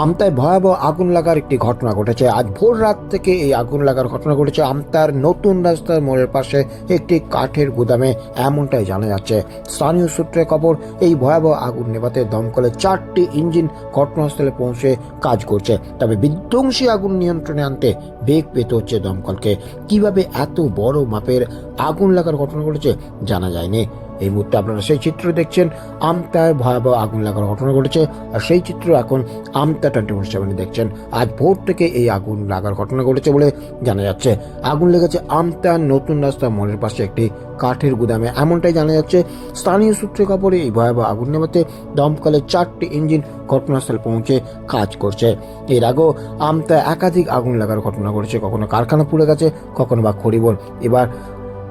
আমতায় ভয়াবহ আগুন লাগার একটি ঘটনা ঘটেছে। আজ ভোর রাত থেকে এই আগুন লাগার ঘটনা ঘটেছে আমতার নতুন রাস্তার মোড়ের পাশে একটি কাঠের গুদামে, এমনটাই জানা যাচ্ছে। স্থানীয় সূত্রে খবর, এই ভয়াবহ আগুন নেভাতে দমকলের চারটি ইঞ্জিন ঘটনাস্থলে পৌঁছে কাজ করছে। তবে বিধ্বংসী আগুন নিয়ন্ত্রণে আনতে বেগ পেতে হচ্ছে দমকলকে। কীভাবে এত বড় মাপের আগুন লাগার ঘটনা ঘটেছে, জানা যায়নি। এই মুহূর্তে আপনারা সেই চিত্র দেখছেন, আমতায় ভয়াবহ আগুন লাগার ঘটনা ঘটেছে, আর সেই চিত্র এখন আমতা টোয়েন্টি ফোর সেভেনে দেখছেন। আজ ভোর থেকে এই আগুন লাগার ঘটনা ঘটেছে বলে জানা যাচ্ছে। আগুন লেগেছে আমতার নতুন রাস্তা মোড়ের পাশে একটি কাঠের গুদামে। এমনটাই জানা যাচ্ছে, স্থানীয় সূত্রে খবরে, এই ভয়াবহ আগুন নেভাতে দমকলের চারটি ইঞ্জিন ঘটনাস্থলে পৌঁছে কাজ করছে। এর আগেও আমতা একাধিক আগুন লাগার ঘটনা ঘটেছে, কখনো কারখানা পুড়ে গেছে, কখনো বা খড়িবন এবার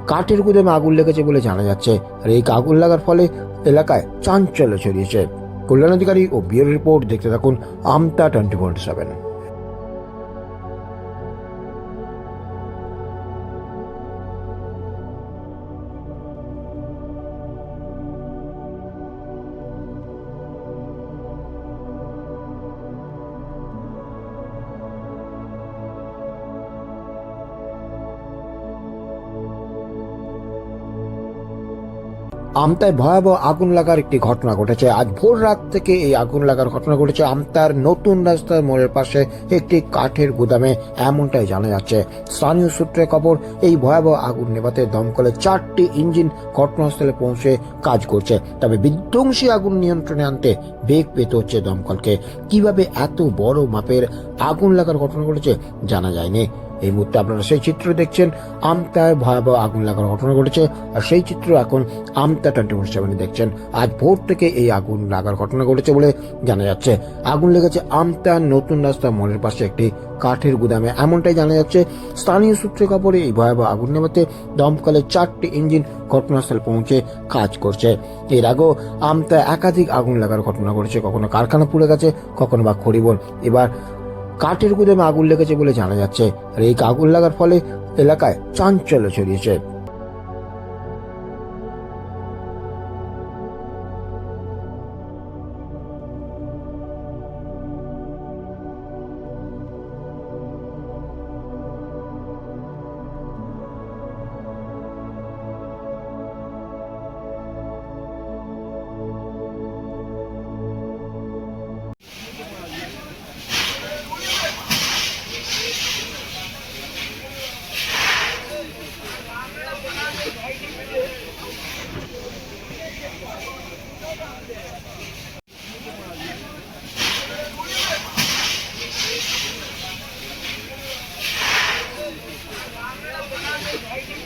কাঠের গুদামে আগুন লেগেছে বলে জানা যাচ্ছে। আর এই আগুন লাগার ফলে এলাকায় চাঞ্চল্য ছড়িয়েছে। কল্যাণ অধিকারী ও বিয়ের রিপোর্ট দেখতে থাকুন আমতা টোয়েন্টি ফোর সেভেন। আমতায় ভয়াবহ আগুন লাগার একটি ঘটনা ঘটেছে। আজ ভোর রাত থেকে এই আগুন লাগার ঘটনা ঘটেছে আমতার নতুন রাস্তার মোড়ের পাশে একটি কাঠের গুদামে, এমনটাই জানা যাচ্ছে। স্থানীয় সূত্রে খবর, এই ভয়াবহ আগুন নেভাতে দমকলের চারটি ইঞ্জিন ঘটনাস্থলে পৌঁছে কাজ করছে। তবে বিধ্বংসী আগুন নিয়ন্ত্রণে আনতে বেগ পেতে হচ্ছে দমকলকে। কীভাবে এত বড় মাপের আগুন লাগার ঘটনা ঘটেছে জানা যায়নি। এই মুহূর্তে আপনারা সেই চিত্র দেখছেন, আমতায় ভয়াবহ আগুন লাগার ঘটনা ঘটেছে, আর সেই চিত্র এখন আমতা টোয়েন্টি ফোর সেভেনে দেখছেন। আজ ভোর থেকে এই আগুন লাগার ঘটনা ঘটেছে বলে জানা যাচ্ছে। আগুন লেগেছে আমতার নতুন রাস্তা মোড়ের পাশে একটি কাঠের গুদামে। এমনটাই জানা যাচ্ছে, স্থানীয় সূত্রে খবরে এই ভয়াবহ আগুন নেভাতে দমকলের চারটি ইঞ্জিন ঘটনাস্থলে পৌঁছে কাজ করছে। এর আগেও আমতায় একাধিক আগুন লাগার ঘটনা ঘটেছে, কখনো কারখানা পুড়ে গেছে, কখনো বা খড়িবন এবার কাঠের গুদামে আগুন লেগেছে বলে জানা যাচ্ছে। আর এই আগুন লাগার ফলে এলাকায় চাঞ্চল্য ছড়িয়েছে। Thank you.